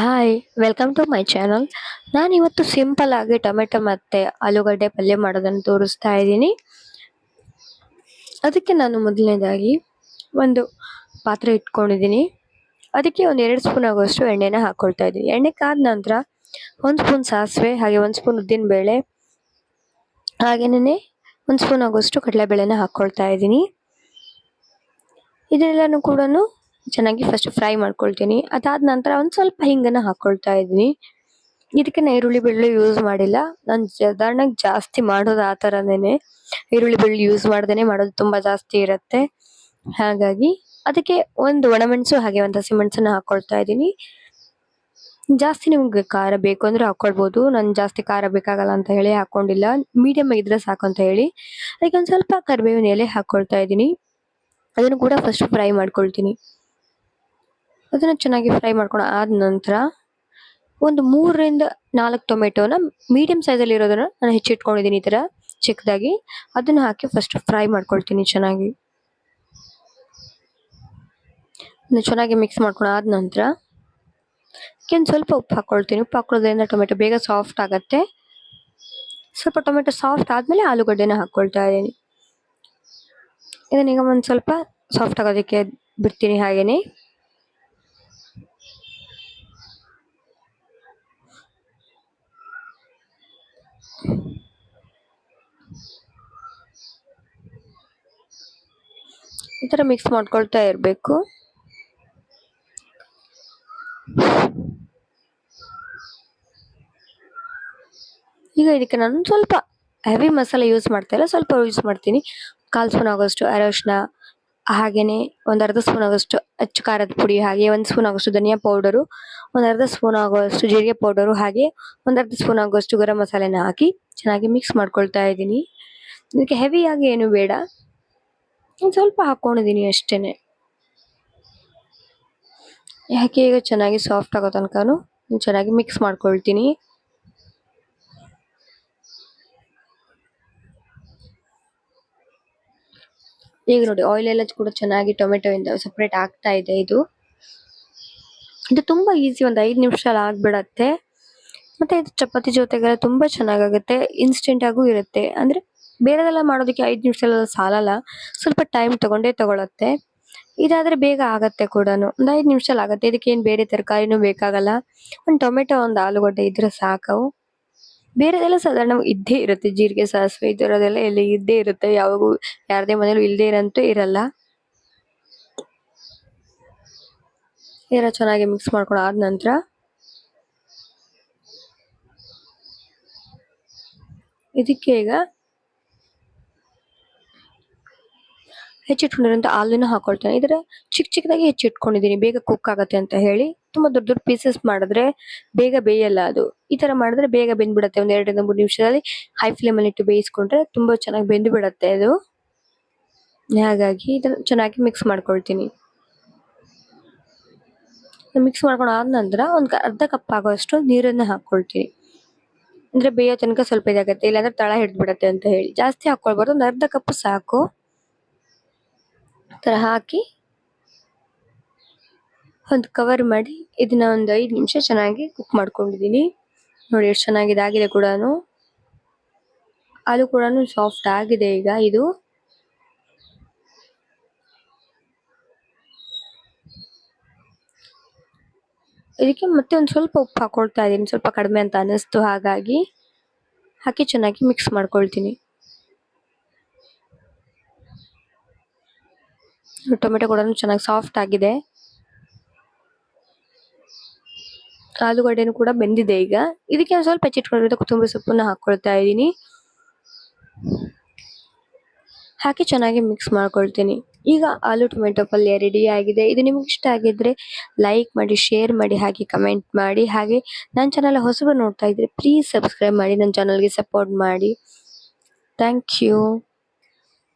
Hi welcome to my channel ನಾನು ಇವತ್ತು simple ಆಗಿ ಟೊಮೆಟೊ ಮತ್ತು ಆಲೂಗಡ್ಡೆ ಪಲ್ಯ ಮಾಡೋದನ್ನು ತೋರಿಸ್ತಾ ಇದ್ದೀನಿ. ಅದಕ್ಕೆ ನಾನು ಮೊದಲನೇದಾಗಿ ಒಂದು ಪಾತ್ರೆ ಇಟ್ಕೊಂಡಿದ್ದೀನಿ. ಅದಕ್ಕೆ ಒಂದು ಎರಡು ಸ್ಪೂನ್ ಆಗುವಷ್ಟು ಎಣ್ಣೆನ ಹಾಕ್ಕೊಳ್ತಾ ಇದ್ದೀನಿ. ಎಣ್ಣೆ ಕಾದ ನಂತರ ಒಂದು ಸ್ಪೂನ್ ಸಾಸಿವೆ, ಹಾಗೆ ಒಂದು ಸ್ಪೂನ್ ಉದ್ದಿನ ಬೇಳೆ ಹಾಗೇನೆ ಒಂದು ಸ್ಪೂನ್ ಆಗುವಷ್ಟು ಕಡಲೆಬೇಳೆನ ಹಾಕ್ಕೊಳ್ತಾ ಇದ್ದೀನಿ. ಇದೆಲ್ಲನೂ ಕೂಡ ಚೆನ್ನಾಗಿ ಫಸ್ಟ್ ಫ್ರೈ ಮಾಡ್ಕೊಳ್ತೀನಿ. ಅದಾದ ನಂತರ ಒಂದು ಸ್ವಲ್ಪ ಹಿಂಗನ್ನು ಹಾಕ್ಕೊಳ್ತಾ ಇದ್ದೀನಿ. ಇದಕ್ಕೆ ನಾನು ಈರುಳ್ಳಿ ಬೆಳ್ಳುಳ್ಳಿ ಯೂಸ್ ಮಾಡಿಲ್ಲ. ನಾನು ಸಾಧಾರಣಕ್ಕೆ ಜಾಸ್ತಿ ಮಾಡೋದು ಆ ಥರನೇ ಈರುಳ್ಳಿ ಬೆಳ್ಳುಳ್ಳಿ ಯೂಸ್ ಮಾಡ್ದೇ ಮಾಡೋದು ತುಂಬ ಜಾಸ್ತಿ ಇರುತ್ತೆ. ಹಾಗಾಗಿ ಅದಕ್ಕೆ ಒಂದು ಒಣಮೆಣಸು ಹಾಗೆ ಒಂದು ಹಸಿಮೆಣಸನ್ನು ಹಾಕ್ಕೊಳ್ತಾ ಇದ್ದೀನಿ. ಜಾಸ್ತಿ ನಿಮ್ಗೆ ಖಾರ ಬೇಕು ಅಂದರೆ ಹಾಕ್ಕೊಳ್ಬೋದು ನಾನು ಜಾಸ್ತಿ ಖಾರ ಬೇಕಾಗಲ್ಲ ಅಂತ ಹೇಳಿ ಹಾಕೊಂಡಿಲ್ಲ. ಮೀಡಿಯಂ ಇದ್ರೆ ಸಾಕು ಅಂತ ಹೇಳಿ. ಅದಕ್ಕೆ ಒಂದು ಸ್ವಲ್ಪ ಕರಿಬೇವಿನ ಎಲೆ ಹಾಕ್ಕೊಳ್ತಾ ಇದ್ದೀನಿ. ಅದನ್ನು ಕೂಡ ಫಸ್ಟ್ ಫ್ರೈ ಮಾಡ್ಕೊಳ್ತೀನಿ. ಅದನ್ನ ಚೆನ್ನಾಗಿ ಫ್ರೈ ಮಾಡ್ಕೊಂಡು ಆದ ನಂತರ ಒಂದು ಮೂರರಿಂದ ನಾಲ್ಕು ಟೊಮೆಟೊನ ಮೀಡಿಯಮ್ ಸೈಜಲ್ಲಿ ಇರೋದನ್ನ ನಾನು ಹೆಚ್ಚಿಟ್ಕೊಂಡಿದ್ದೀನಿ ಈ ಥರ ಚಿಕ್ಕದಾಗಿ. ಅದನ್ನು ಹಾಕಿ ಫಸ್ಟ್ ಫ್ರೈ ಮಾಡ್ಕೊಳ್ತೀನಿ ಚೆನ್ನಾಗಿ. ಚೆನ್ನಾಗಿ ಮಿಕ್ಸ್ ಮಾಡ್ಕೊಂಡು ಆದ ನಂತರ ಒಂದು ಸ್ವಲ್ಪ ಉಪ್ಪು ಹಾಕ್ಕೊಳ್ತೀನಿ ಉಪ್ಪು ಹಾಕೊಳ್ಳೋದ್ರಿಂದ ಟೊಮೆಟೊ ಬೇಗ ಸಾಫ್ಟ್ ಆಗುತ್ತೆ. ಸ್ವಲ್ಪ ಟೊಮೆಟೊ ಸಾಫ್ಟ್ ಆದಮೇಲೆ ಆಲೂಗಡ್ಡೆನ ಹಾಕ್ಕೊಳ್ತಾ ಇದ್ದೀನಿ. ಇದನ್ನೀಗ ಒಂದು ಸ್ವಲ್ಪ ಸಾಫ್ಟ್ ಆಗೋದಕ್ಕೆ ಬಿಡ್ತೀನಿ ಹಾಗೇನೆ. ಈ ತರ ಮಿಕ್ಸ್ ಮಾಡ್ಕೊಳ್ತಾ ಇರಬೇಕು. ಈಗ ಇದಕ್ಕೆ ನಾನು ಸ್ವಲ್ಪ ಹೆವಿ ಮಸಾಲೆ ಯೂಸ್ ಮಾಡ್ತಾ ಇಲ್ಲ, ಸ್ವಲ್ಪ ಯೂಸ್ ಮಾಡ್ತೀನಿ. ಕಾಲು ಸ್ಪೂನ್ ಆಗೋಷ್ಟು ಅರಶಿನ ಹಾಗೇನೆ ಒಂದ್ ಅರ್ಧ ಸ್ಪೂನ್ ಆಗೋಷ್ಟು ಅಚ್ಚು ಖಾರದ ಪುಡಿ, ಹಾಗೆ ಒಂದ್ ಸ್ಪೂನ್ ಆಗೋಷ್ಟು ಧನಿಯಾ ಪೌಡರು, ಒಂದ್ ಅರ್ಧ ಸ್ಪೂನ್ ಆಗುವಷ್ಟು ಜೀರಿಗೆ ಪೌಡರು, ಹಾಗೆ ಒಂದ್ ಅರ್ಧ ಸ್ಪೂನ್ ಆಗುವಷ್ಟು ಗರಂ ಮಸಾಲೆನ ಹಾಕಿ ಚೆನ್ನಾಗಿ ಮಿಕ್ಸ್ ಮಾಡ್ಕೊಳ್ತಾ ಇದ್ದೀನಿ. ಇದಕ್ಕೆ ಹೆವಿ ಆಗಿ ಏನು ಬೇಡ. ಒಂದ್ ಸ್ವಲ್ಪ ಹಾಕೊಂಡಿದೀನಿ ಅಷ್ಟೇನೆ. ಯಾಕೆ ಈಗ ಚೆನ್ನಾಗಿ ಸಾಫ್ಟ್ ಆಗೋ ತನಕ ಚೆನ್ನಾಗಿ ಮಿಕ್ಸ್ ಮಾಡ್ಕೊಳ್ತೀನಿ. ಈಗ ನೋಡಿ ಆಯಿಲ್ ಎಲ್ಲ ಕೂಡ ಚೆನ್ನಾಗಿ ಟೊಮೆಟೊ ಇಂದ ಸಪ್ರೇಟ್ ಆಗ್ತಾ ಇದೆ ಇದು. ಇದು ತುಂಬಾ ಈಸಿ ಒಂದ್ ಐದು ನಿಮಿಷ ಆಗ್ಬಿಡತ್ತೆ. ಮತ್ತೆ ಇದು ಚಪಾತಿ ಜೊತೆಗೆಲ್ಲ ತುಂಬಾ ಚೆನ್ನಾಗಾಗುತ್ತೆ ಇನ್ಸ್ಟೆಂಟ್ ಆಗೂ ಇರುತ್ತೆ. ಅಂದ್ರೆ ಬೇರೆದೆಲ್ಲ ಮಾಡೋದಕ್ಕೆ ಐದು ನಿಮಿಷ ಸಾಲಲ್ಲ, ಸ್ವಲ್ಪ ಟೈಮ್ ತಗೊಂಡೇ ತಗೊಳತ್ತೆ. ಇದಾದ್ರೆ ಬೇಗ ಆಗತ್ತೆ ಕೂಡ ಒಂದ್ ಐದು ನಿಮಿಷ ಆಗತ್ತೆ. ಇದಕ್ಕೆ ಏನ್ ಬೇರೆ ತರಕಾರಿನೂ ಬೇಕಾಗಲ್ಲ. ಒಂದ್ ಟೊಮೆಟೊ ಒಂದ್ ಆಲೂಗಡ್ಡೆ ಇದ್ರೆ ಸಾಕು ಬೇರೆದೆಲ್ಲ ಸಾಧಾರಣ ಇದ್ದೇ ಇರುತ್ತೆ. ಜೀರಿಗೆ, ಸಾಸಿವೆ ಈ ತರದೆಲ್ಲ ಎಲ್ಲಿ ಇದ್ದೇ ಇರುತ್ತೆ. ಯಾವಾಗೂ ಯಾರದೇ ಮನೇಲೂ ಇಲ್ಲದೇ ಇರಂತೂ ಇರಲ್ಲ. ಇದರ ಚೆನ್ನಾಗಿ ಮಿಕ್ಸ್ ಮಾಡ್ಕೊಂಡು ಆದ ನಂತರ ಇದಕ್ಕೆ ಈಗ ಹೆಚ್ಚಿಟ್ಕೊಂಡಿರೋಂಥ ಆಲೂನ ಹಾಕೊಳ್ತೇನೆ. ಇದರ ಚಿಕ್ಕ ಚಿಕ್ಕದಾಗಿ ಹೆಚ್ಚಿಟ್ಕೊಂಡಿದ್ದೀನಿ. ಬೇಗ ಕುಕ್ ಆಗುತ್ತೆ ಅಂತ ಹೇಳಿ ತುಂಬಾ ದೊಡ್ಡ ದೊಡ್ಡ ಪೀಸಸ್ ಮಾಡಿದ್ರೆ ಬೇಗ ಬೇಯಲ್ಲ ಅದು. ಈ ಥರ ಮಾಡಿದ್ರೆ ಬೇಗ ಬೆಂದ್ಬಿಡತ್ತೆ. ಒಂದು ಎರಡರಿಂದ ಮೂರು ನಿಮಿಷದಲ್ಲಿ ಹೈ ಫ್ಲೇಮ್ ಅಲ್ಲಿ ಇಟ್ಟು ಬೇಯಿಸ್ಕೊಂಡ್ರೆ ತುಂಬಾ ಚೆನ್ನಾಗಿ ಬೆಂದು ಬಿಡತ್ತೆ ಅದು. ಹಾಗಾಗಿ ಇದನ್ನು ಚೆನ್ನಾಗಿ ಮಿಕ್ಸ್ ಮಾಡ್ಕೊಳ್ತೀನಿ. ಮಿಕ್ಸ್ ಮಾಡ್ಕೊಂಡು ಆದ ನಂತರ ಒಂದು ಅರ್ಧ ಕಪ್ ಆಗುವಷ್ಟು ನೀರನ್ನು ಹಾಕ್ಕೊಳ್ತೀನಿ ಅಂದ್ರೆ ಬೇಯೋ ತನಕ ಸ್ವಲ್ಪ ಇದಾಗತ್ತೆ. ಇಲ್ಲಾಂದ್ರೆ ತಳ ಹಿಡ್ದು ಬಿಡತ್ತೆ ಅಂತ ಹೇಳಿ. ಜಾಸ್ತಿ ಹಾಕ್ಕೊಳ್ಬಾರ್ದು ಒಂದು ಅರ್ಧ ಕಪ್ ಸಾಕು. ತರ ಹಾಕಿ ಒಂದು ಕವರ್ ಮಾಡಿ ಇದನ್ನ ಒಂದು ಐದು ನಿಮಿಷ ಚೆನ್ನಾಗಿ ಕುಕ್ ಮಾಡ್ಕೊಂಡಿದ್ದೀನಿ. ನೋಡಿ ಎಷ್ಟು ಚೆನ್ನಾಗಿ ಇದಾಗಿದೆ ಕೂಡ ಅದು ಕೂಡ ಸಾಫ್ಟ್ ಆಗಿದೆ ಈಗ ಇದು. ಇದಕ್ಕೆ ಮತ್ತೆ ಒಂದು ಸ್ವಲ್ಪ ಉಪ್ಪು ಹಾಕೊಳ್ತಾ ಇದ್ದೀನಿ, ಸ್ವಲ್ಪ ಕಡಿಮೆ ಅಂತ ಅನ್ನಿಸ್ತು ಹಾಗಾಗಿ ಹಾಕಿ ಚೆನ್ನಾಗಿ ಮಿಕ್ಸ್ ಮಾಡ್ಕೊಳ್ತೀನಿ. ಟೊಮೆಟೊ ಕೂಡ ಚೆನ್ನಾಗಿ ಸಾಫ್ಟ್ ಆಗಿದೆ. ಆಲೂಗಡ್ಡೆನೂ ಕೂಡ ಬೆಂದಿದೆ ಈಗ. ಇದಕ್ಕೆ ಒಂದು ಸ್ವಲ್ಪ ಹೆಚ್ಚಿಟ್ಕೊಂಡಿರೋ ಕೊತ್ತಂಬರಿ ಸೊಪ್ಪನ್ನು ಹಾಕ್ಕೊಳ್ತಾ ಇದ್ದೀನಿ. ಹಾಕಿ ಚೆನ್ನಾಗಿ ಮಿಕ್ಸ್ ಮಾಡ್ಕೊಳ್ತೀನಿ. ಈಗ ಆಲೂ ಟೊಮೆಟೊ ಪಲ್ಯ ರೆಡಿ ಆಗಿದೆ. ಇದು ನಿಮ್ಗೆ ಇಷ್ಟ ಆಗಿದ್ರೆ ಲೈಕ್ ಮಾಡಿ ಶೇರ್ ಮಾಡಿ, ಹಾಗೆ ಕಮೆಂಟ್ ಮಾಡಿ. ಹಾಗೆ ನನ್ನ ಚಾನಲ್ ಹೊಸಬರು ನೋಡ್ತಾ ಇದ್ರೆ ಪ್ಲೀಸ್ ಸಬ್ಸ್ಕ್ರೈಬ್ ಮಾಡಿ ನನ್ನ ಚಾನಲ್ಗೆ ಸಪೋರ್ಟ್ ಮಾಡಿ. Thank you